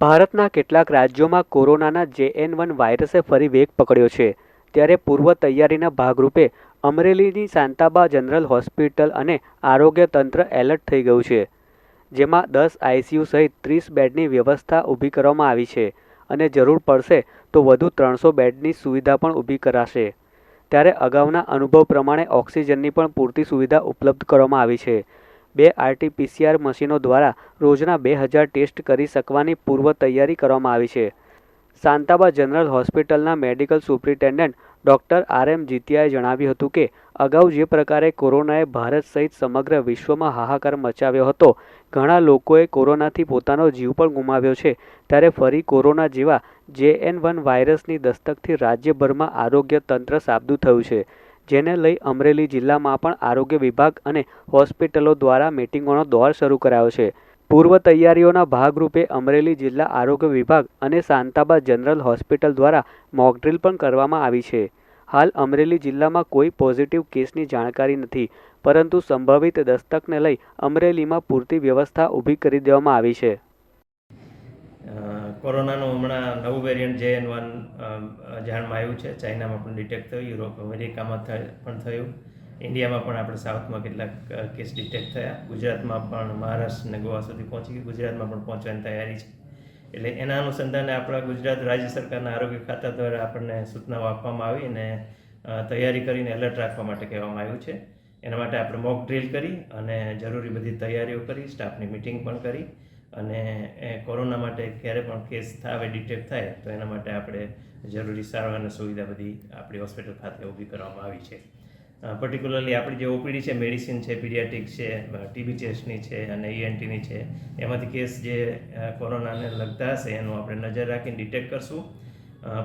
ભારતના કેટલાક રાજ્યોમાં કોરોનાના જેએન વન વાયરસે ફરી વેગ પકડ્યો છે. ત્યારે પૂર્વ તૈયારીના ભાગરૂપે અમરેલીની શાંતાબા જનરલ હોસ્પિટલ અને આરોગ્ય તંત્ર એલર્ટ થઈ ગયું છે, જેમાં દસ આઈસીયુ સહિત ત્રીસ બેડની વ્યવસ્થા ઊભી કરવામાં આવી છે અને જરૂર પડશે તો વધુ ત્રણસો બેડની સુવિધા પણ ઊભી કરાશે. ત્યારે અગાઉના અનુભવ પ્રમાણે ઓક્સિજનની પણ પૂરતી સુવિધા ઉપલબ્ધ કરવામાં આવી છે. બે આરટીપીસીઆર મશીનો દ્વારા રોજના બે હજાર ટેસ્ટ કરી શકવાની પૂર્વ તૈયારી કરવામાં આવી છે. શાંતાબા જનરલ હોસ્પિટલના medical superintendent doctor R M જીતિયાએ જણાવ્યું હતું કે, અગાઉ જે પ્રકારે કોરોનાએ ભારત સહિત સમગ્ર વિશ્વમાં હાહાકાર મચાવ્યો હતો, ઘણા લોકોએ કોરોનાથી પોતાનો જીવ પણ ગુમાવ્યો છે, ત્યારે ફરી કોરોના જેવા જે એન વન વાયરસની દસ્તકથી રાજ્યભરમાં આરોગ્ય તંત્ર સાબદું થયું છે. જેને લઈ અમરેલી જિલ્લામાં પણ આરોગ્ય વિભાગ અને હોસ્પિટલો દ્વારા મિટિંગોનો દોર શરૂ કરાયો છે. પૂર્વ તૈયારીઓના ભાગરૂપે અમરેલી જિલ્લા આરોગ્ય વિભાગ અને શાંતાબા જનરલ હોસ્પિટલ દ્વારા મોકડ્રીલ પણ કરવામાં આવી છે. હાલ અમરેલી જિલ્લામાં કોઈ પોઝિટિવ કેસની જાણકારી નથી, પરંતુ સંભવિત દસ્તકને લઈ અમરેલીમાં પૂરતી વ્યવસ્થા ઊભી કરી દેવામાં આવી છે. કોરોનાનું હમણાં નવું વેરિયન્ટ જે એન વન જાણમાં આવ્યું છે. ચાઇનામાં પણ ડિટેક્ટ થયું, યુરોપ, અમેરિકામાં પણ થયું. ઇન્ડિયામાં પણ આપણે સાઉથમાં કેટલાક કેસ ડિટેક્ટ થયા. ગુજરાતમાં પણ, મહારાષ્ટ્ર અને ગોવા સુધી પહોંચી ગયું. ગુજરાતમાં પણ પહોંચવાની તૈયારી છે. એટલે એના અનુસંધાને આપણા ગુજરાત રાજ્ય સરકારના આરોગ્ય ખાતા દ્વારા આપણને સૂચનાઓ આપવામાં આવી અને તૈયારી કરીને એલર્ટ રાખવા માટે કહેવામાં આવ્યું છે. એના માટે આપણે મોક ડ્રીલ કરી અને જરૂરી બધી તૈયારીઓ કરી, સ્ટાફની મિટિંગ પણ કરી. અને, એ કોરોના માટે ક્યારે પણ કેસ થાય ડિટેક્ટ થાય, તો એના માટે આપણે જરૂરી સારવાર અને સુવિધા બધી આપણી હોસ્પિટલ ખાતે ઊભી કરવામાં આવી છે. પર્ટિક્યુલરલી આપણી જે ઓપીડી છે મેડિસિન છે પીડિયાટિક છે ટીબી ચેસ્ટની છે અને ઈએનટીની છે, એમાંથી કેસ જે કોરોનાને લગતા હશે, એનું આપણે નજર રાખીને ડિટેક્ટ કરશું.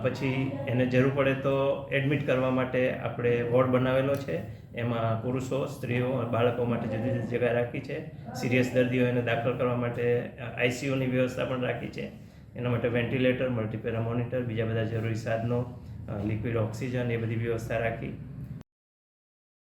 પછી એને જરૂર પડે તો એડમિટ કરવા માટે આપણે વોર્ડ બનાવેલો છે. એમાં પુરુષો, સ્ત્રીઓ બાળકો માટે જુદી જુદી જગ્યા રાખી છે, સિરિયસ દર્દીઓ એને દાખલ કરવા માટે આઈસીયુની વ્યવસ્થા પણ રાખી છે. એના માટે વેન્ટિલેટર, મલ્ટીપેરા મોનિટર, બીજા બધા જરૂરી સાધનો લિક્વિડ ઓક્સિજન એ બધી વ્યવસ્થા રાખી.